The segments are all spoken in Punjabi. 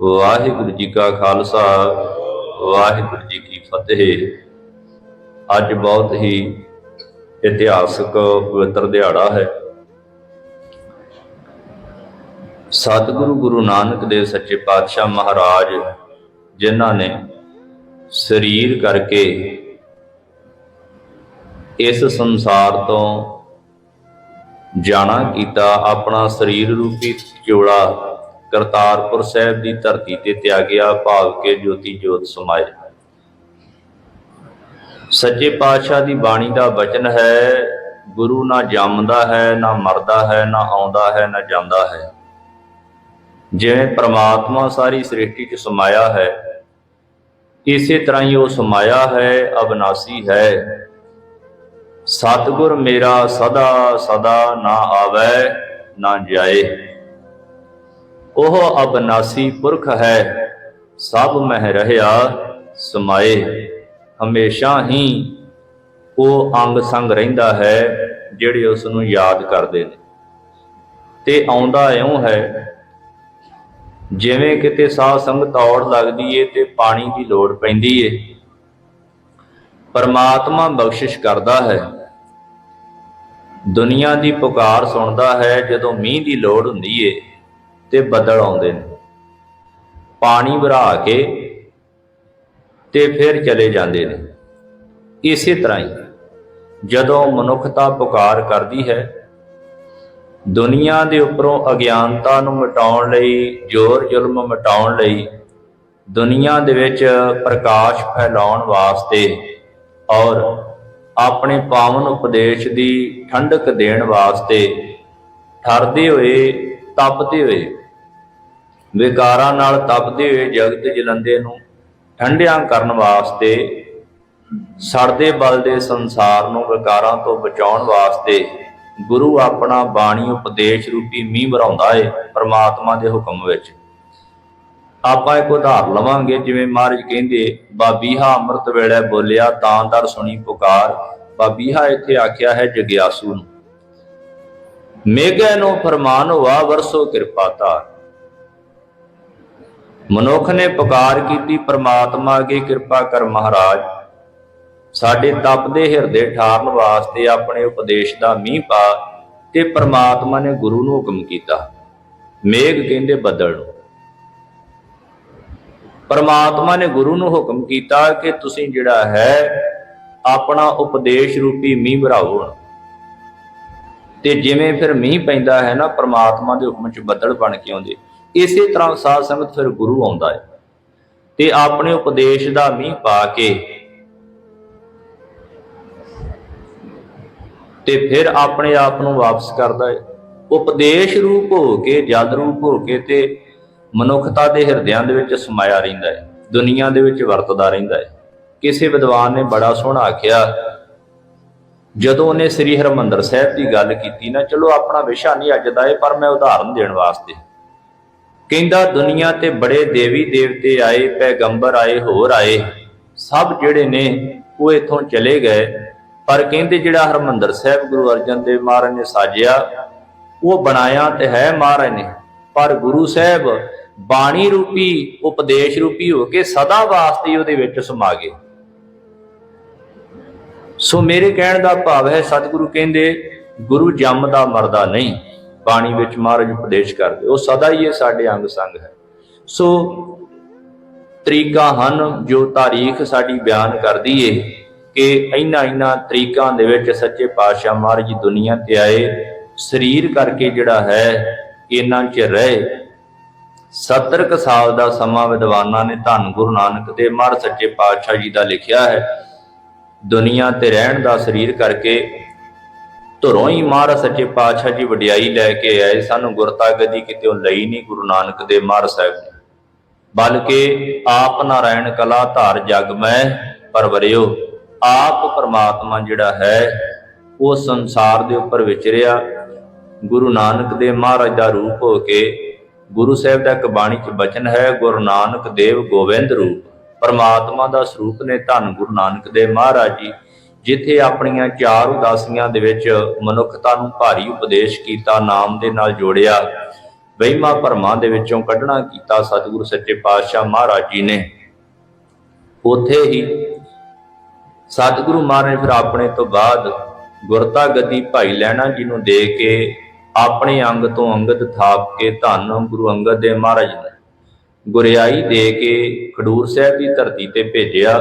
ਵਾਹਿਗੁਰੂ ਜੀ ਕਾ ਖਾਲਸਾ, ਵਾਹਿਗੁਰੂ ਜੀ ਕੀ ਫਤਿਹ। ਅੱਜ ਬਹੁਤ ਹੀ ਇਤਿਹਾਸਕ ਪਵਿੱਤਰ ਦਿਹਾੜਾ ਹੈ। ਸਤਿਗੁਰੂ ਗੁਰੂ ਨਾਨਕ ਦੇਵ ਸੱਚੇ ਪਾਤਸ਼ਾਹ ਮਹਾਰਾਜ, ਜਿਨ੍ਹਾਂ ਨੇ ਸਰੀਰ ਕਰਕੇ ਇਸ ਸੰਸਾਰ ਤੋਂ ਜਾਣਾ ਕੀਤਾ, ਆਪਣਾ ਸਰੀਰ ਰੂਪੀ ਜੋੜਾ ਕਰਤਾਰਪੁਰ ਸਾਹਿਬ ਦੀ ਧਰਤੀ ਤੇ ਤਿਆਗਿਆ ਭਾਵ ਕੇ ਜੋਤੀ ਜੋਤ ਸਮਾਏ। ਸੱਚੇ ਪਾਤਸ਼ਾਹ ਦੀ ਬਾਣੀ ਦਾ ਵਚਨ ਹੈ, ਗੁਰੂ ਨਾ ਜੰਮਦਾ ਹੈ, ਨਾ ਮਰਦਾ ਹੈ, ਨਾ ਆਉਂਦਾ ਹੈ, ਨਾ ਜਾਂਦਾ ਹੈ। ਜਿਵੇਂ ਪ੍ਰਮਾਤਮਾ ਸਾਰੀ ਸ੍ਰਿਸ਼ਟੀ 'ਚ ਸਮਾਇਆ ਹੈ, ਇਸੇ ਤਰ੍ਹਾਂ ਹੀ ਉਹ ਸਮਾਇਆ ਹੈ, ਅਬਨਾਸੀ ਹੈ। ਸਤਿਗੁਰ ਮੇਰਾ ਸਦਾ ਸਦਾ ਨਾ ਆਵੇ, ਨਾ ਜਾਏ। ਉਹ ਅਬਨਾਸੀ ਪੁਰਖ ਹੈ, ਸਭ ਮਹਿ ਰਹਿਆ ਸਮਾਏ। ਹਮੇਸ਼ਾ ਹੀ ਉਹ ਅੰਗ ਸੰਗ ਰਹਿੰਦਾ ਹੈ, ਜਿਹੜੇ ਉਸ ਨੂੰ ਯਾਦ ਕਰਦੇ ਨੇ। ਤੇ ਆਉਂਦਾ ਇਉਂ ਹੈ, ਜਿਵੇਂ ਕਿਤੇ ਸਾਹ ਸੰਗ ਤੌੜ ਲੱਗਦੀ ਏ ਤੇ ਪਾਣੀ ਦੀ ਲੋੜ ਪੈਂਦੀ ਏ। ਪਰਮਾਤਮਾ ਬਖਸ਼ਿਸ਼ ਕਰਦਾ ਹੈ। ਦੁਨੀਆ ਦੀ ਪੁਕਾਰ ਸੁਣਦਾ ਹੈ ਜਦੋਂ ਮੀਂਹ ਦੀ ਲੋੜ ਹੁੰਦੀ ਏ। ਤੇ ਬੱਦਲ ਆਉਂਦੇ ਨੇ। ਪਾਣੀ ਭਰਾ ਕੇ ਤੇ ਫਿਰ ਚਲੇ ਜਾਂਦੇ ਨੇ। ਇਸੇ ਤਰ੍ਹਾਂ ਹੀ ਜਦੋਂ ਮਨੁੱਖਤਾ ਪੁਕਾਰ ਕਰਦੀ ਹੈ, ਦੁਨੀਆ ਦੇ ਉੱਪਰੋਂ ਅਗਿਆਨਤਾ ਨੂੰ ਮਿਟਾਉਣ ਲਈ, ਜ਼ੋਰ ਜ਼ੁਲਮ ਮਿਟਾਉਣ ਲਈ ਦੁਨੀਆ ਦੇ ਵਿੱਚ ਪ੍ਰਕਾਸ਼ ਫੈਲਾਉਣ ਵਾਸਤੇ ਔਰ ਆਪਣੇ ਪਾਵਨ ਉਪਦੇਸ਼ ਦੀ ਠੰਡਕ ਦੇਣ ਵਾਸਤੇ ਠਰਦੇ ਹੋਏ ਤਪਦੇ ਹੋਏ। ਵਿਕਾਰਾਂ ਨਾਲ ਤਪਦੇ ਹੋਏ ਜਗਤ ਜਲੰਦੇ ਨੂੰ ਠੰਡਿਆਂ ਕਰਨ ਵਾਸਤੇ, ਸੜਦੇ ਬਲਦੇ ਸੰਸਾਰ ਨੂੰ ਵਿਕਾਰਾਂ ਤੋਂ ਬਚਾਉਣ ਵਾਸਤੇ ਗੁਰੂ ਆਪਣਾ ਬਾਣੀ ਉਪਦੇਸ਼ ਰੂਪੀ ਮੀਂਹ ਵਰਾਉਂਦਾ ਏ ਪ੍ਰਮਾਤਮਾ ਦੇ ਹੁਕਮ ਵਿੱਚ। ਆਪਾਂ ਇੱਕ ਉਦਾਹਰਨ ਲਵਾਂਗੇ, ਜਿਵੇਂ ਮਹਾਰਾਜ ਕਹਿੰਦੇ ਬਾਬੀਹਾ ਅੰਮ੍ਰਿਤ ਵੇਲੇ ਬੋਲਿਆ, ਤਾਂ ਦਰ ਸੁਣੀ ਪੁਕਾਰ। ਬਾਬੀਹਾ ਇੱਥੇ ਆਖਿਆ ਹੈ, ਜਗਿਆਸੂ ਨੂੰ। ਮੇਘੇ ਨੂੰ ਫਰਮਾਨ ਵਾ ਵਰਸੋ ਕਿਰਪਾ ਧਾਰ ਮਨੁੱਖ ਨੇ ਪੁਕਾਰ ਕੀਤੀ, ਪ੍ਰਮਾਤਮਾ ਅਗੇ ਕਿਰਪਾ ਕਰ ਮਹਾਰਾਜ। ਸਾਡੇ ਤਪਦੇ ਹਿਰਦੇ ਠਾਰਨ ਵਾਸਤੇ ਆਪਣੇ ਉਪਦੇਸ਼ ਦਾ ਮੀਂਹ ਪਾ ਤੇ ਪ੍ਰਮਾਤਮਾ ਨੇ ਗੁਰੂ ਨੂੰ ਹੁਕਮ ਕੀਤਾ। ਮੇਘ ਕਹਿੰਦੇ ਬੱਦਲ ਨੂੰ। ਪਰਮਾਤਮਾ ਨੇ ਗੁਰੂ ਨੂੰ ਹੁਕਮ ਕੀਤਾ ਕਿ ਤੁਸੀਂ ਜਿਹੜਾ ਹੈ, ਆਪਣਾ ਉਪਦੇਸ਼ ਰੂਪੀ ਮੀਂਹ ਭਰਾਓ ਤੇ ਜਿਵੇਂ ਫਿਰ ਮੀਂਹ ਪੈਂਦਾ ਹੈ ਨਾ, ਪਰਮਾਤਮਾ ਦੇ ਹੁਕਮ 'ਚ ਬੱਦਲ ਬਣ ਕੇ ਆਉਂਦੇ। ਇਸੇ ਤਰ੍ਹਾਂ ਸਾਧ ਸੰਗਤ ਫਿਰ ਗੁਰੂ ਆਉਂਦਾ ਹੈ। ਤੇ ਆਪਣੇ ਉਪਦੇਸ਼ ਦਾ ਮੀਂਹ ਪਾ ਕੇ ਤੇ ਫਿਰ ਆਪਣੇ ਆਪ ਨੂੰ ਵਾਪਸ ਕਰਦਾ ਹੈ। ਉਪਦੇਸ਼ ਰੂਪ ਹੋ ਕੇ ਜਦ ਰੂਪ ਹੋ ਕੇ ਤੇ ਮਨੁੱਖਤਾ ਦੇ ਹਿਰਦਿਆਂ ਦੇ ਵਿੱਚ ਸਮਾਇਆ ਰਹਿੰਦਾ ਹੈ। ਦੁਨੀਆ ਦੇ ਵਿੱਚ ਵਰਤਦਾ ਰਹਿੰਦਾ ਹੈ। ਕਿਸੇ ਵਿਦਵਾਨ ਨੇ ਬੜਾ ਸੋਹਣਾ ਆਖਿਆ ਜਦੋਂ ਉਹਨੇ ਸ੍ਰੀ ਹਰਮੰਦਰ ਸਾਹਿਬ ਦੀ ਗੱਲ ਕੀਤੀ ਨਾ, ਚਲੋ ਆਪਣਾ ਵਿਸ਼ਾ ਨਹੀਂ ਅੱਜ ਦਾ ਇਹ, ਪਰ ਮੈਂ ਉਦਾਹਰਨ ਦੇਣ ਵਾਸਤੇ। ਕਹਿੰਦਾ, ਦੁਨੀਆ ਤੇ ਬੜੇ ਦੇਵੀ ਦੇਵਤੇ ਆਏ, ਪੈਗੰਬਰ ਆਏ, ਹੋਰ ਆਏ। ਸਭ ਜਿਹੜੇ ਨੇ, ਉਹ ਇੱਥੋਂ ਚਲੇ ਗਏ। ਪਰ ਕਹਿੰਦੇ ਜਿਹੜਾ ਹਰਮੰਦਰ ਸਾਹਿਬ ਗੁਰੂ ਅਰਜਨ ਦੇਵ ਮਹਾਰਾਜ ਨੇ ਸਾਜਿਆ, ਉਹ ਬਣਾਇਆ ਤੇ ਹੈ ਮਹਾਰਾਜ ਨੇ। ਪਰ ਗੁਰੂ ਸਾਹਿਬ ਬਾਣੀ ਰੂਪੀ, ਉਪਦੇਸ਼ ਰੂਪੀ ਹੋ ਕੇ ਸਦਾ ਵਾਸਤੇ ਉਹਦੇ ਵਿੱਚ ਸਮਾ ਗਏ। ਸੋ ਮੇਰੇ ਕਹਿਣ ਦਾ ਭਾਵ ਹੈ, ਸਤਿਗੁਰੂ ਕਹਿੰਦੇ, ਗੁਰੂ ਜੰਮਦਾ ਮਰਦਾ ਨਹੀਂ, ਬਾਣੀ ਵਿੱਚ ਮਹਾਰਾਜ ਉਪਦੇਸ਼ ਕਰਦੇ, ਉਹ ਸਦਾ ਹੀ ਇਹ ਸਾਡੇ ਅੰਗ ਸੰਗ ਹੈ। ਸੋ ਤਰੀਕਾ ਹਨ ਜੋ ਤਾਰੀਖ ਸਾਡੀ ਬਿਆਨ ਕਰਦੀ ਏ ਕਿ ਇਹਨਾਂ ਇਹਨਾਂ ਤਰੀਕਾਂ ਦੇ ਵਿੱਚ ਸੱਚੇ ਪਾਤਸ਼ਾਹ ਮਹਾਰਾਜ ਜੀ ਦੁਨੀਆ ਤੇ ਆਏ, ਸਰੀਰ ਕਰਕੇ ਜਿਹੜਾ ਹੈ, ਇਹਨਾਂ 'ਚ ਰਹੇ। 70 ਕੁ ਸਾਲ ਦਾ ਸਮਾਂ ਵਿਦਵਾਨਾਂ ਨੇ ਧੰਨ ਗੁਰੂ ਨਾਨਕ ਦੇਵ ਮਹਾਰਾਜ ਸੱਚੇ ਪਾਤਸ਼ਾਹ ਜੀ ਦਾ ਲਿਖਿਆ ਹੈ। ਦੁਨੀਆ ਤੇ ਰਹਿਣ ਦਾ ਸਰੀਰ ਕਰਕੇ ਧੁਰੋਂ ਹੀ ਮਹਾਰਾਜ ਸੱਚੇ ਪਾਤਸ਼ਾਹ ਜੀ ਵਡਿਆਈ ਲੈ ਕੇ ਆਏ। ਸਾਨੂੰ ਗੁਰਤਾ ਗਦੀ ਕਿਤੇ ਲਈ ਨਹੀਂ ਗੁਰੂ ਨਾਨਕ ਦੇਵ ਮਹਾਰਾਜ ਸਾਹਿਬ ਨੇ ਬਲਕਿ ਆਪ ਨਾਰਾਇਣ ਕਲਾ ਧਾਰ ਜਗ ਮੈਂ ਪਰਵਰਿਓ ਆਪ ਪਰਮਾਤਮਾ ਜਿਹੜਾ ਹੈ, ਉਹ ਸੰਸਾਰ ਦੇ ਉੱਪਰ ਵਿਚਰਿਆ। ਗੁਰੂ ਨਾਨਕ ਦੇਵ ਮਹਾਰਾਜ ਦਾ ਰੂਪ ਹੋ ਕੇ ਗੁਰੂ ਸਾਹਿਬ ਦਾ ਇੱਕ ਬਾਣੀ ਚ ਬਚਨ ਹੈ, ਗੁਰੂ ਨਾਨਕ ਦੇਵ ਗੋਬਿੰਦ ਰੂਪ। ਪਰਮਾਤਮਾ ਦਾ ਸਰੂਪ ਨੇ ਧੰਨ ਗੁਰੂ ਨਾਨਕ ਦੇਵ ਮਹਾਰਾਜ ਜੀ, ਜਿੱਥੇ ਆਪਣੀਆਂ ਚਾਰ ਉਦਾਸੀਆਂ ਦੇ ਵਿੱਚ ਮਨੁੱਖਤਾ ਨੂੰ ਭਾਰੀ ਉਪਦੇਸ਼ ਕੀਤਾ, ਨਾਮ ਦੇ ਨਾਲ ਜੋੜਿਆ, ਵਹਿਮਾਂ ਭਰਮਾਂ ਦੇ ਵਿੱਚੋਂ ਕੱਢਣਾ ਕੀਤਾ ਸਤਿਗੁਰੂ ਸੱਚੇ ਪਾਤਸ਼ਾਹ ਮਹਾਰਾਜ ਜੀ ਨੇ। ਉਥੇ ਹੀ ਸਤਿਗੁਰੂ ਮਹਾਰਾਜ ਫਿਰ ਆਪਣੇ ਤੋਂ ਬਾਅਦ ਗੁਰਤਾ ਗੱਦੀ ਭਾਈ ਲੈਣਾ ਜੀ ਨੂੰ ਦੇ ਕੇ ਆਪਣੇ ਅੰਗ ਤੋਂ ਅੰਗਦ ਥਾਪ ਕੇ ਧੰਨ ਗੁਰੂ ਅੰਗਦ ਦੇਵ ਮਹਾਰਾਜ ਨੇ ਗੁਰਿਆਈ ਦੇ ਕੇ ਖਡੂਰ ਸਾਹਿਬ ਦੀ ਧਰਤੀ ਤੇ ਭੇਜਿਆ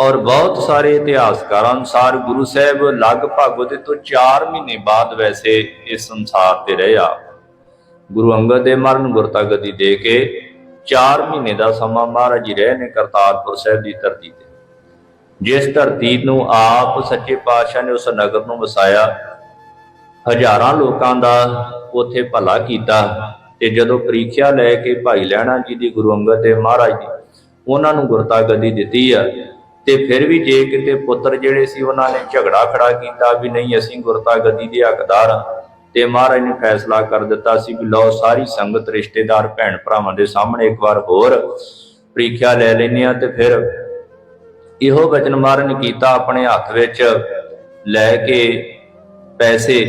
ਔਰ ਬਹੁਤ ਸਾਰੇ ਇਤਿਹਾਸਕਾਰਾਂ ਅਨੁਸਾਰ ਗੁਰੂ ਸਾਹਿਬ ਲਗਭਗ ਉਹਦੇ ਤੋਂ 4 ਮਹੀਨੇ ਬਾਅਦ ਵੈਸੇ ਇਸ ਸੰਸਾਰ ਤੇ ਰਿਹਾ ਗੁਰੂ ਅੰਗਦ ਦੇ ਮਰਨ ਗੁਰਤਾ ਗੱਦੀ ਦੇ ਕੇ 4 ਮਹੀਨੇ ਦਾ ਸਮਾਂ ਮਹਾਰਾਜ ਜੀ ਰਹੇ ਨੇ ਕਰਤਾਰਪੁਰ ਸਾਹਿਬ ਦੀ ਧਰਤੀ ਤੇ। ਜਿਸ ਧਰਤੀ ਨੂੰ ਆਪ ਸੱਚੇ ਪਾਤਸ਼ਾਹ ਨੇ ਉਸ ਨਗਰ ਨੂੰ ਵਸਾਇਆ, ਹਜ਼ਾਰਾਂ ਲੋਕਾਂ ਦਾ ਉੱਥੇ ਭਲਾ ਕੀਤਾ ਤੇ ਜਦੋਂ ਪ੍ਰੀਖਿਆ ਲੈ ਕੇ ਭਾਈ ਲੈਣਾ ਜੀ ਦੀ ਗੁਰੂ ਅੰਗਦ ਦੇਵ ਮਹਾਰਾਜ ਦੀ ਉਹਨਾਂ ਨੂੰ ਗੁਰਤਾ ਗੱਦੀ ਦਿੱਤੀ ਆ, ਤੇ ਫਿਰ ਵੀ ਜੇ ਕਿਤੇ ਪੁੱਤਰ ਜਿਹੜੇ ਸੀ ਉਹਨਾਂ ਨੇ ਝਗੜਾ ਖੜਾ ਕੀਤਾ ਵੀ ਨਹੀਂ ਅਸੀਂ ਗੁਰਤਾ ਗੱਦੀ ਦੇ ਹੱਕਦਾਰ ਹਾਂ, ਤੇ ਮਹਾਰਾਜ ਨੇ ਫੈਸਲਾ ਕਰ ਦਿੱਤਾ ਸੀ ਵੀ ਲਓ ਸਾਰੀ ਸੰਗਤ, ਰਿਸ਼ਤੇਦਾਰ, ਭੈਣ ਭਰਾਵਾਂ ਦੇ ਸਾਹਮਣੇ ਇੱਕ ਵਾਰ ਹੋਰ ਪ੍ਰੀਖਿਆ ਲੈ ਲੈਨੇ ਆ ਤੇ ਫਿਰ ਇਹੋ ਬਚਨ ਮਹਾਰਾਜ ਕੀਤਾ ਆਪਣੇ ਹੱਥ ਵਿੱਚ ਲੈ ਕੇ ਪੈਸੇ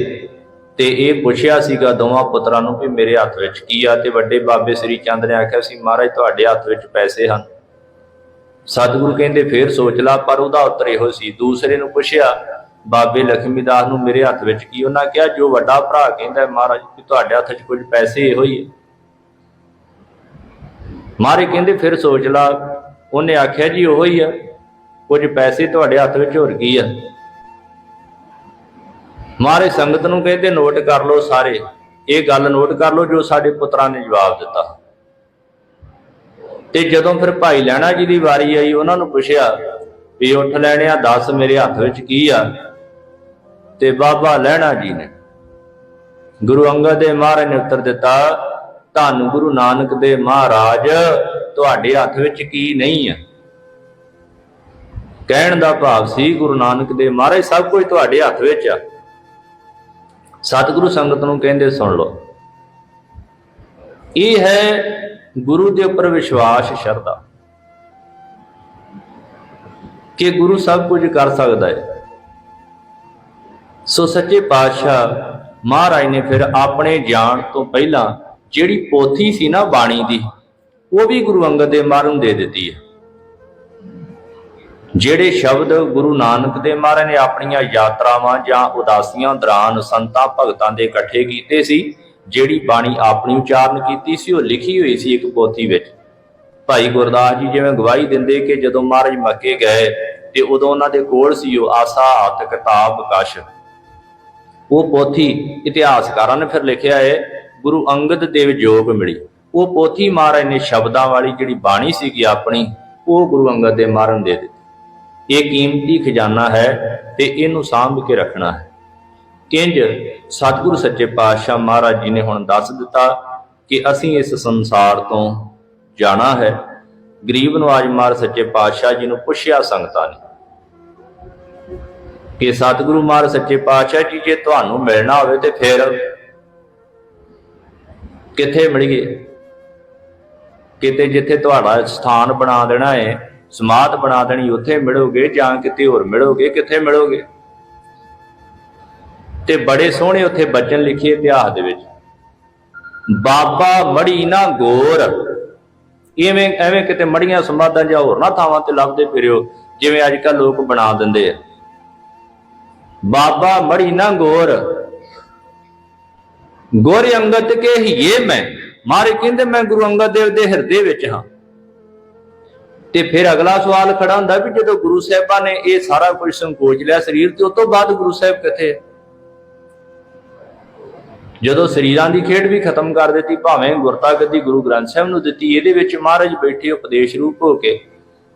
ਤੇ ਇਹ ਪੁੱਛਿਆ ਸੀਗਾ ਦੋਵਾਂ ਪੁੱਤਰਾਂ ਨੂੰ ਵੀ ਮੇਰੇ ਹੱਥ ਵਿੱਚ ਕੀ ਆ ਤੇ ਵੱਡੇ ਬਾਬੇ ਸ੍ਰੀ ਚੰਦ ਨੇ ਆਖਿਆ ਸੀ, ਮਹਾਰਾਜ, ਤੁਹਾਡੇ ਹੱਥ ਵਿੱਚ ਪੈਸੇ ਹਨ। ਸਤਿਗੁਰੂ ਕਹਿੰਦੇ, ਫੇਰ ਸੋਚ ਲਾ, ਪਰ ਉਹਦਾ ਉੱਤਰ ਇਹੋ ਸੀ। ਦੂਸਰੇ ਨੂੰ ਪੁੱਛਿਆ, ਬਾਬੇ ਲਖਮੀ ਦਾਸ ਨੂੰ ਮੇਰੇ ਹੱਥ ਵਿੱਚ ਕੀ? ਉਹਨਾਂ ਕਿਹਾ, ਜੋ ਵੱਡਾ ਭਰਾ ਕਹਿੰਦਾ, ਮਹਾਰਾਜ ਵੀ ਤੁਹਾਡੇ ਹੱਥ 'ਚ ਕੁਝ ਪੈਸੇ ਇਹੋ ਹੀ ਹੈ। ਮਾਰੇ ਕਹਿੰਦੇ, ਫਿਰ ਸੋਚ ਲਾ। ਉਹਨੇ ਆਖਿਆ, ਜੀ, ਉਹੋ ਹੀ ਆ। ਕੁਝ ਪੈਸੇ ਤੁਹਾਡੇ ਹੱਥ ਵਿੱਚ ਹੋਰ ਕੀ ਆ? ਮਾਰੇ ਸੰਗਤ ਨੂੰ ਕਹਿੰਦੇ ਨੋਟ ਕਰ ਲਓ ਸਾਰੇ। ਇਹ ਗੱਲ ਨੋਟ ਕਰ ਲਓ ਜੋ ਸਾਡੇ ਪੁੱਤਰਾਂ ਨੇ ਜਵਾਬ ਦਿੱਤਾ। ਤੇ ਜਦੋਂ ਫਿਰ ਭਾਈ ਲੈਣਾ ਜੀ ਦੀ ਵਾਰੀ ਆਈ, ਉਹਨਾਂ ਨੂੰ ਪੁੱਛਿਆ ਵੀ ਉੱਠ ਲੈਣਿਆ ਦੱਸ ਮੇਰੇ ਹੱਥ ਵਿੱਚ ਕੀ ਆ? ਤੇ ਬਾਬਾ ਲੈਣਾ ਜੀ ਨੇ ਗੁਰੂ ਅੰਗਦ ਦੇਵ ਮਹਾਰਾਜ ਨੇ ਉੱਤਰ ਦਿੱਤਾ, ਧੰਨ ਗੁਰੂ ਨਾਨਕ ਦੇ ਮਹਾਰਾਜ, ਤੁਹਾਡੇ ਹੱਥ ਵਿੱਚ ਕੀ ਨਹੀਂ ਆ? ਕਹਿਣ ਦਾ ਭਾਵ ਸੀ, ਗੁਰੂ ਨਾਨਕ ਦੇ ਮਹਾਰਾਜ, ਸਭ ਕੁਝ ਤੁਹਾਡੇ ਹੱਥ ਵਿੱਚ ਆ। ਸਤਿਗੁਰੂ ਸੰਗਤ ਨੂੰ ਕਹਿੰਦੇ ਸੁਣ ਲਓ। ਇਹ ਹੈ ਗੁਰੂ ਦੇ ਉੱਪਰ ਵਿਸ਼ਵਾਸ ਸ਼ਰਧਾ। ਕਿ ਗੁਰੂ ਸਭ ਕੁਝ ਕਰ ਸਕਦਾ ਹੈ। ਸੋ ਸੱਚੇ ਪਾਤਸ਼ਾਹ ਮਹਾਰਾਜ ਨੇ ਫਿਰ ਆਪਣੇ ਜਾਣ ਤੋਂ ਪਹਿਲਾਂ ਜਿਹੜੀ ਪੋਥੀ ਸੀ ਨਾ ਬਾਣੀ ਦੀ, ਉਹ ਵੀ ਗੁਰੂ ਅੰਗਦ ਦੇਵ ਮਾਰਨ ਦੇ ਦਿੱਤੀ ਹੈ। ਜਿਹੜੇ ਸ਼ਬਦ ਗੁਰੂ ਨਾਨਕ ਦੇਵ ਮਹਾਰਾਜ ਨੇ ਆਪਣੀਆਂ ਯਾਤਰਾਵਾਂ ਜਾਂ ਉਦਾਸੀਆਂ ਦੌਰਾਨ ਸੰਤਾਂ ਭਗਤਾਂ ਦੇ ਇਕੱਠੇ ਕੀਤੇ ਸੀ, ਜਿਹੜੀ ਬਾਣੀ ਆਪਣੀ ਉਚਾਰਨ ਕੀਤੀ ਸੀ, ਉਹ ਲਿਖੀ ਹੋਈ ਸੀ ਇੱਕ ਪੋਥੀ ਵਿੱਚ। ਭਾਈ ਗੁਰਦਾਸ ਜੀ ਜਿਵੇਂ ਗਵਾਹੀ ਦਿੰਦੇ ਕਿ ਜਦੋਂ ਮਹਾਰਾਜ ਮੱਕੇ ਗਏ ਤੇ ਉਦੋਂ ਉਹਨਾਂ ਦੇ ਕੋਲ ਸੀ ਉਹ ਆਸਾ ਹੱਥ ਕਿਤਾਬ, ਕਸ਼। ਉਹ ਪੋਥੀ ਇਤਿਹਾਸਕਾਰਾਂ ਨੇ ਫਿਰ ਲਿਖਿਆ ਹੈ, ਗੁਰੂ ਅੰਗਦ ਦੇਵ ਜੋਗ ਮਿਲੀ। ਉਹ ਪੋਥੀ ਮਹਾਰਾਜ ਨੇ ਸ਼ਬਦਾਂ ਵਾਲੀ ਜਿਹੜੀ ਬਾਣੀ ਸੀਗੀ ਆਪਣੀ, ਉਹ ਗੁਰੂ ਅੰਗਦ ਦੇਵ ਮਹਾਰਾਜ ਨੂੰ ਦੇ ਦਿੱਤੀ। ਇਹ ਕੀਮਤੀ ਖਜ਼ਾਨਾ ਹੈ ਤੇ ਇਹਨੂੰ ਸਾਂਭ ਕੇ ਰੱਖਣਾ ਹੈ। ਕਿੰਜ ਸਤਿਗੁਰੂ ਸੱਚੇ ਪਾਤਸ਼ਾਹ ਮਹਾਰਾਜ ਜੀ ਨੇ ਹੁਣ ਦੱਸ ਦਿੱਤਾ ਕਿ ਅਸੀਂ ਇਸ ਸੰਸਾਰ ਤੋਂ ਜਾਣਾ ਹੈ। ਗਰੀਬ ਨਵਾਜ ਮਾਰ ਸੱਚੇ ਪਾਤਸ਼ਾਹ ਜੀ ਨੂੰ ਪੁੱਛਿਆ ਸੰਗਤਾਂ ਨੇ ਕਿ ਸਤਿਗੁਰੂ ਮਾਰ ਸੱਚੇ ਪਾਤਸ਼ਾਹ ਜੀ, ਜੇ ਤੁਹਾਨੂੰ ਮਿਲਣਾ ਹੋਵੇ ਤੇ ਫਿਰ ਕਿੱਥੇ ਮਿਲੀਏ? ਕਿਤੇ ਜਿੱਥੇ ਤੁਹਾਡਾ ਸਥਾਨ ਬਣਾ ਦੇਣਾ ਹੈ ਸਮਾਧ ਬਣਾ ਦੇਣੀ, ਉੱਥੇ ਮਿਲੋਗੇ, ਜਾਂ ਕਿਤੇ ਹੋਰ ਮਿਲੋਗੇ, ਕਿੱਥੇ ਮਿਲੋਗੇ? ਤੇ ਬੜੇ ਸੋਹਣੇ ਉੱਥੇ ਬਚਨ ਲਿਖੇ ਇਤਿਹਾਸ ਦੇ ਵਿੱਚ। ਬਾਬਾ ਮੜੀ ਨਾ ਗੋਰ। ਐਵੇਂ ਐਵੇਂ ਕਿਤੇ ਮੜੀਆਂ ਸਮਾਧਾਂ ਜਾਂ ਹੋਰ ਨਾ ਥਾਵਾਂ ਤੇ ਲੱਭਦੇ ਫਿਰਿਓ, ਜਿਵੇਂ ਅੱਜ ਕੱਲ ਲੋਕ ਬਣਾ ਦਿੰਦੇ ਆ। ਬਾਬਾ ਮੜੀ ਨਾ ਗੋਰ। ਗੋਰੇ ਅੰਗਦ ਕੇ ਹੀਏ ਮੈਂ। ਮਾਰੇ ਕਹਿੰਦੇ, ਮੈਂ ਗੁਰੂ ਅੰਗਦ ਦੇਵ ਦੇ ਹਿਰਦੇ ਵਿੱਚ ਹਾਂ। ਤੇ ਫਿਰ ਅਗਲਾ ਸਵਾਲ ਖੜਾ ਹੁੰਦਾ ਵੀ ਜਦੋਂ ਗੁਰੂ ਸਾਹਿਬਾਂ ਨੇ ਇਹ ਸਾਰਾ ਕੁਝ ਸੰਕੋਚ ਲਿਆ ਸਰੀਰ ਤੇ, ਉਸ ਤੋਂ ਬਾਅਦ ਗੁਰੂ ਸਾਹਿਬ ਕਿੱਥੇ? ਜਦੋਂ ਸਰੀਰਾਂ ਦੀ ਖੇਡ ਵੀ ਖਤਮ ਕਰ ਦਿੱਤੀ, ਭਾਵੇਂ ਗੁਰਤਾ ਗੱਦੀ ਗੁਰੂ ਗ੍ਰੰਥ ਸਾਹਿਬ ਨੂੰ ਦਿੱਤੀ, ਇਹਦੇ ਵਿੱਚ ਮਹਾਰਾਜ ਬੈਠੇ ਉਪਦੇਸ਼ ਰੂਪ ਹੋ ਕੇ,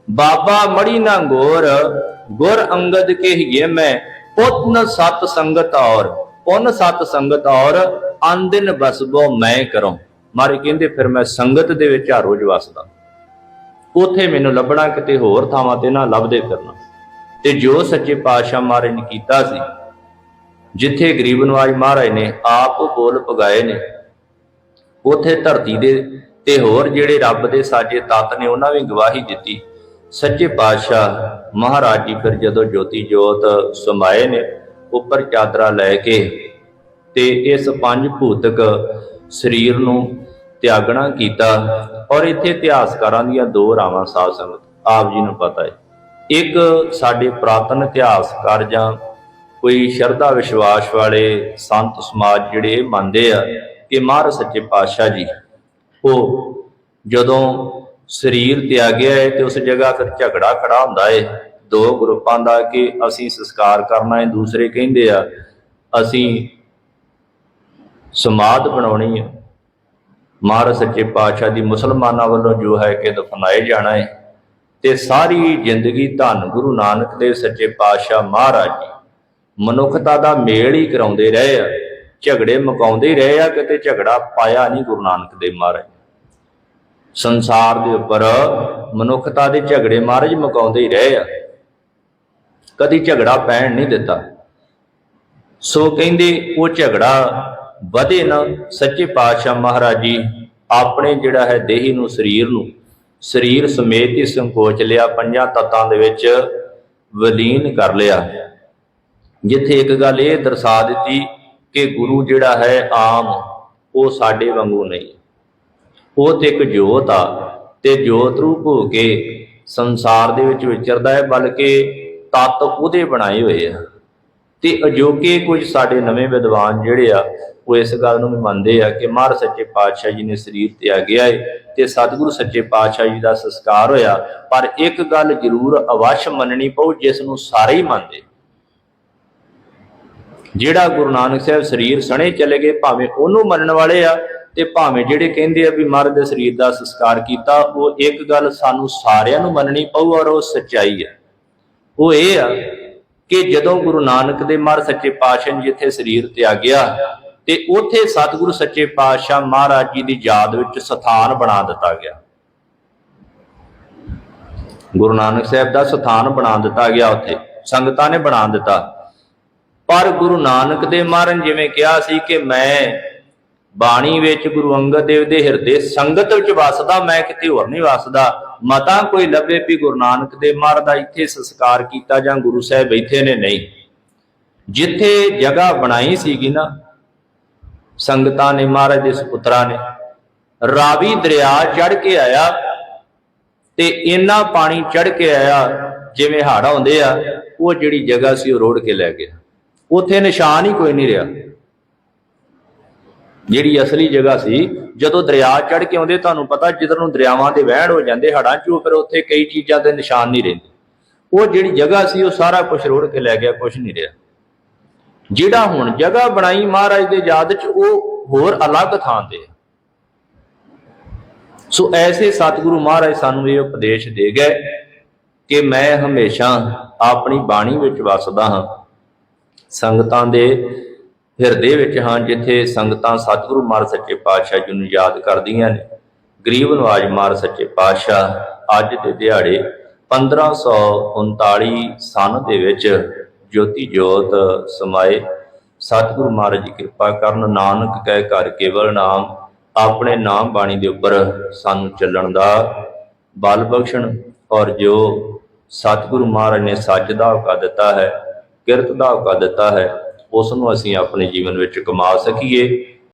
ਬਾਬਾ ਮੜੀ ਨਾ ਗੋਰ, ਗੁਰ ਅੰਗਦ ਕੇ ਹੀਏ ਮੈਂ ਪੁੱਤਨ ਸਤ ਸੰਗਤ ਔਰ, ਪੁੰਨ ਸਤ ਸੰਗਤ ਔਰ, ਅੰਦਿਨ ਬਸਬੋ ਮੈਂ ਕਰੂੰ। ਮਾਰੇ ਕਹਿੰਦੇ, ਫਿਰ ਮੈਂ ਸੰਗਤ ਦੇ ਵਿੱਚ ਹਰ ਰੋਜ਼ ਵਸਦਾ। ਉਥੇ ਮੈਨੂੰ ਲੱਭਣਾ ਕਿਤੇ ਹੋਰ ਥਾਵਾਂ ਤੇ ਨਾ ਲੱਭਦੇ ਫਿਰਨਾ। ਤੇ ਜੋ ਸੱਚੇ ਪਾਤਸ਼ਾਹ ਮਹਾਰਾਜ ਨੇ ਕੀਤਾ ਸੀ, ਜਿੱਥੇ ਗਰੀਬ ਨਵਾਜ ਮਹਾਰਾਜ ਨੇ ਆਪ ਬੋਲ ਪਗਾਏ ਨੇ, ਉਥੇ ਧਰਤੀ ਦੇ ਤੇ ਹੋਰ ਜਿਹੜੇ ਰੱਬ ਦੇ ਸਾਜੇ ਤੱਤ ਨੇ, ਉਹਨਾਂ ਵੀ ਗਵਾਹੀ ਦਿੱਤੀ। ਸੱਚੇ ਪਾਤਸ਼ਾਹ ਮਹਾਰਾਜ ਜੀ ਫਿਰ ਜਦੋਂ ਜੋਤੀ ਜੋਤ ਸਮਾਏ ਨੇ, ਉੱਪਰ ਚਾਦਰਾ ਲੈ ਕੇ ਤੇ ਇਸ ਪੰਜ ਭੂਤਕ ਸਰੀਰ ਨੂੰ ਤਿਆਗਣਾ ਕੀਤਾ ਔਰ ਇੱਥੇ ਇਤਿਹਾਸਕਾਰਾਂ ਦੀਆਂ ਦੋ ਰਾਵਾਂ ਸਾਧ ਸੰਗਤ, ਆਪ ਜੀ ਨੂੰ ਪਤਾ ਹੈ। ਇੱਕ ਸਾਡੇ ਪ੍ਰਾਤਨ ਇਤਿਹਾਸਕਾਰ ਜਾਂ ਕੋਈ ਸ਼ਰਧਾ ਵਿਸ਼ਵਾਸ ਵਾਲੇ ਸੰਤ ਸਮਾਜ ਜਿਹੜੇ ਇਹ ਮੰਨਦੇ ਆ ਕਿ ਮਹਾਰਾਜ ਸੱਚੇ ਪਾਤਸ਼ਾਹ ਜੀ, ਉਹ ਜਦੋਂ ਸਰੀਰ ਤਿਆਗਿਆ ਹੈ ਤੇ ਉਸ ਜਗ੍ਹਾ ਫਿਰ ਝਗੜਾ ਖੜਾ ਹੁੰਦਾ ਏ ਦੋ ਗਰੁੱਪਾਂ ਦਾ ਕਿ ਅਸੀਂ ਸੰਸਕਾਰ ਕਰਨਾ ਹੈ, ਦੂਸਰੇ ਕਹਿੰਦੇ ਆ, ਅਸੀਂ ਸਮਾਧ ਬਣਾਉਣੀ ਹੈ ਮਹਾਰਾਜ ਸੱਚੇ ਪਾਤਸ਼ਾਹ ਦੀ ਮੁਸਲਮਾਨਾਂ ਵੱਲੋਂ ਜੋ ਹੈ ਕਿ ਦਫਨਾਏ ਜਾਣਾ ਹੈ, ਤੇ ਸਾਰੀ ਜ਼ਿੰਦਗੀ ਧੰਨ ਗੁਰੂ ਨਾਨਕ ਦੇਵ ਸੱਚੇ ਪਾਤਸ਼ਾਹ ਮਹਾਰਾਜ ਜੀ। ਮਨੁੱਖਤਾ ਦਾ ਮੇਲ ਹੀ ਕਰਾਉਂਦੇ ਰਹੇ ਆ, ਝਗੜੇ ਮੁਕਾਉਂਦੇ ਹੀ ਰਹੇ ਆ, ਕਿਤੇ ਝਗੜਾ ਪਾਇਆ ਨਹੀਂ ਗੁਰੂ ਨਾਨਕ ਦੇਵ ਮਹਾਰਾਜ ਸੰਸਾਰ ਦੇ ਉੱਪਰ ਮਨੁੱਖਤਾ ਦੇ ਝਗੜੇ ਮਹਾਰਾਜ ਮੁਕਾਉਂਦੇ ਹੀ ਰਹੇ ਆ, ਕਦੀ ਝਗੜਾ ਪੈਣ ਨਹੀਂ ਦਿੱਤਾ। ਸੋ ਕਹਿੰਦੇ ਉਹ ਝਗੜਾ ਵਧੇ ਨਾ, ਸੱਚੇ ਪਾਤਸ਼ਾਹ ਮਹਾਰਾਜ ਜੀ, ਆਪਣੇ ਜਿਹੜਾ ਹੈ ਦੇਹੀ ਨੂੰ, ਸਰੀਰ ਨੂੰ, ਸਰੀਰ ਸਮੇਤ ਹੀ ਸੰਕੋਚ ਲਿਆ, ਪੰਜਾਂ ਤੱਤਾਂ ਦੇ ਵਿੱਚ ਵਲੀਨ ਕਰ ਲਿਆ। ਜਿੱਥੇ ਇੱਕ ਗੱਲ ਇਹ ਦਰਸਾ ਦਿੱਤੀ ਕਿ ਗੁਰੂ ਜਿਹੜਾ ਹੈ ਆਮ, ਉਹ ਸਾਡੇ ਵਾਂਗੂ ਨਹੀਂ। ਉਹ ਤੇ ਇੱਕ ਜੋਤ ਆ, ਤੇ ਜੋਤ ਰੂਪ ਹੋ ਕੇ ਸੰਸਾਰ ਦੇ ਵਿੱਚ ਵਿਚਰਦਾ ਹੈ, ਬਲਕਿ ਤਤ ਉਹਦੇ ਬਣਾਏ ਹੋਏ ਆ। ਤੇ ਅਜੋਕੇ ਕੁਝ ਸਾਡੇ ਨਵੇਂ ਵਿਦਵਾਨ ਜਿਹੜੇ ਆ, ਉਹ ਇਸ ਗੱਲ ਨੂੰ ਵੀ ਮੰਨਦੇ ਆ ਕਿ ਮਹਾਰਾਜ ਸੱਚੇ ਪਾਤਸ਼ਾਹ ਜੀ ਨੇ ਸਰੀਰ ਤੇ ਆ ਗਿਆ ਏ ਤੇ ਸਤਿਗੁਰੂ ਸੱਚੇ ਪਾਤਸ਼ਾਹ ਜੀ ਦਾ ਸੰਸਕਾਰ ਹੋਇਆ। ਪਰ ਇੱਕ ਗੱਲ ਜ਼ਰੂਰ ਅਵਸ਼ ਮੰਨਣੀ ਪਊ, ਜਿਸ ਨੂੰ ਸਾਰੇ ਹੀ ਮੰਨਦੇ। ਜਿਹੜਾ ਗੁਰੂ ਨਾਨਕ ਸਾਹਿਬ ਸਰੀਰ ਸਣੇ ਚਲੇ ਗਏ, ਭਾਵੇਂ ਉਹਨੂੰ ਮੰਨਣ ਵਾਲੇ ਆ ਤੇ ਭਾਵੇਂ ਜਿਹੜੇ ਕਹਿੰਦੇ ਆ ਵੀ ਮਹਾਰਾਜ ਦੇ ਸਰੀਰ ਦਾ ਸੰਸਕਾਰ ਕੀਤਾ, ਉਹ ਇੱਕ ਗੱਲ ਸਾਨੂੰ ਸਾਰਿਆਂ ਨੂੰ ਮੰਨਣੀ ਪਊ ਔਰ ਉਹ ਸੱਚਾਈ ਆ। ਉਹ ਇਹ ਆ ਕਿ ਜਦੋਂ ਗੁਰੂ ਨਾਨਕ ਦੇ ਮਹਾਰਾਜ ਸੱਚੇ ਪਾਤਸ਼ਾਹ ਨੇ ਜਿੱਥੇ ਸਰੀਰ ਤਿਆਗਿਆ ਤੇ ਉੱਥੇ ਸਤਿਗੁਰੂ ਸੱਚੇ ਪਾਤਸ਼ਾਹ ਮਹਾਰਾਜ ਜੀ ਦੀ ਯਾਦ ਵਿੱਚ ਸਥਾਨ ਬਣਾ ਦਿੱਤਾ ਗਿਆ। ਗੁਰੂ ਨਾਨਕ ਸਾਹਿਬ ਦਾ ਸਥਾਨ ਬਣਾ ਦਿੱਤਾ ਗਿਆ ਉੱਥੇ, ਸੰਗਤਾਂ ਨੇ ਬਣਾ ਦਿੱਤਾ। ਪਰ ਗੁਰੂ ਨਾਨਕ ਦੇ ਮਹਾਰਾਜ ਜਿਵੇਂ ਕਿਹਾ ਸੀ ਕਿ ਮੈਂ ਬਾਣੀ ਵਿੱਚ ਗੁਰੂ ਅੰਗਦ ਦੇਵ ਦੇ ਹਿਰਦੇ ਸੰਗਤ ਵਿੱਚ ਵਸਦਾ, ਮੈਂ ਕਿਤੇ ਹੋਰ ਨਹੀਂ ਵਸਦਾ। ਮਤਾ ਕੋਈ ਲੱਭੇ ਵੀ ਗੁਰੂ ਨਾਨਕ ਦੇ ਮਹਾਰਾਜ ਦਾ ਇੱਥੇ ਸੰਸਕਾਰ ਕੀਤਾ ਜਾਂ ਗੁਰੂ ਸਾਹਿਬ ਇੱਥੇ ਨੇ ਨਹੀਂ। ਜਿੱਥੇ ਜਗ੍ਹਾ ਬਣਾਈ ਸੀਗੀ ਨਾ, ਸੰਗਤਾਂ ਨੇ, ਮਹਾਰਾਜ ਦੇ ਸੁਪੁੱਤਰਾਂ ਨੇ, ਰਾਵੀ ਦਰਿਆ ਚੜ ਕੇ ਆਇਆ ਤੇ ਇੰਨਾ ਪਾਣੀ ਚੜ ਕੇ ਆਇਆ, ਜਿਵੇਂ ਹੜ੍ਹ ਆਉਂਦੇ ਆ, ਉਹ ਜਿਹੜੀ ਜਗ੍ਹਾ ਸੀ ਉਹ ਰੋੜ ਕੇ ਲੈ ਗਿਆ। ਉੱਥੇ ਨਿਸ਼ਾਨ ਹੀ ਕੋਈ ਨਹੀਂ ਰਿਹਾ। ਜਿਹੜੀ ਅਸਲੀ ਜਗ੍ਹਾ ਸੀ, ਜਦੋਂ ਦਰਿਆ ਚੜ ਕੇ ਆਉਂਦੇ, ਤੁਹਾਨੂੰ ਪਤਾ ਜਿੱਧਰ ਨੂੰ ਦਰਿਆਵਾਂ ਦੇ ਵਹਿਣ ਹੋ ਜਾਂਦੇ ਹੜਾਂ ਚੋਂ, ਫਿਰ ਉੱਥੇ ਕਈ ਚੀਜ਼ਾਂ ਦੇ ਨਿਸ਼ਾਨ ਨਹੀਂ ਰਹਿੰਦੇ। ਉਹ ਜਿਹੜੀ ਜਗ੍ਹਾ ਸੀ, ਉਹ ਸਾਰਾ ਕੁਝ ਰੋੜ ਕੇ ਲੈ ਗਿਆ ਕੁਝ ਨਹੀਂ ਰਿਹਾ। ਜਿਹੜਾ ਹੁਣ ਜਗ੍ਹਾ ਬਣਾਈ ਮਹਾਰਾਜ ਦੇ ਯਾਦ 'ਚ, ਉਹ ਹੋਰ ਅਲੱਗ ਥਾਂ ਤੇ ਸੋ ਐਸੇ ਸਤਿਗੁਰੂ ਮਹਾਰਾਜ ਸਾਨੂੰ ਇਹ ਉਪਦੇਸ਼ ਦੇ ਗਏ ਕਿ ਮੈਂ ਹਮੇਸ਼ਾ ਆਪਣੀ ਬਾਣੀ ਵਿੱਚ ਵਸਦਾ ਹਾਂ। ਸੰਗਤਾਂ ਦੇ ਹਿਰਦੇ ਵਿੱਚ ਹਾਂ, ਜਿੱਥੇ ਸੰਗਤਾਂ ਸਤਿਗੁਰੂ ਮਹਾਰਾਜ ਸੱਚੇ ਪਾਤਸ਼ਾਹ ਜੀ ਨੂੰ ਯਾਦ ਕਰਦੀਆਂ ਨੇ। ਗਰੀਬ ਨਵਾਜ ਮਹਾਰਾਜ ਸੱਚੇ ਪਾਤਸ਼ਾਹ ਅੱਜ ਦੇ ਦਿਹਾੜੇ 1539 ਸਨ ਦੇ ਵਿੱਚ ਜੋਤੀ ਜੋਤ ਸਮਾਏ। ਸਤਿਗੁਰੂ ਮਹਾਰਾਜ ਜੀ ਕਿਰਪਾ ਕਰਨ, ਨਾਨਕ ਕਹਿ ਕਰ ਕੇਵਲ ਨਾਮ, ਆਪਣੇ ਨਾਮ ਬਾਣੀ ਦੇ ਉੱਪਰ ਸਾਨੂੰ ਚੱਲਣ ਦਾ ਬਲ ਬਖਸ਼ਣ ਔਰ ਜੋ ਸਤਿਗੁਰੂ ਮਹਾਰਾਜ ਨੇ ਸੱਚ ਦਾ ਹੁਕਾ ਦਿੱਤਾ ਹੈ, ਕਿਰਤ ਦਾ ਹੁਕਾ ਦਿੱਤਾ ਹੈ ਉਸ ਨੂੰ ਅਸੀਂ ਆਪਣੇ ਜੀਵਨ ਵਿੱਚ ਕਮਾ ਸਕੀਏ।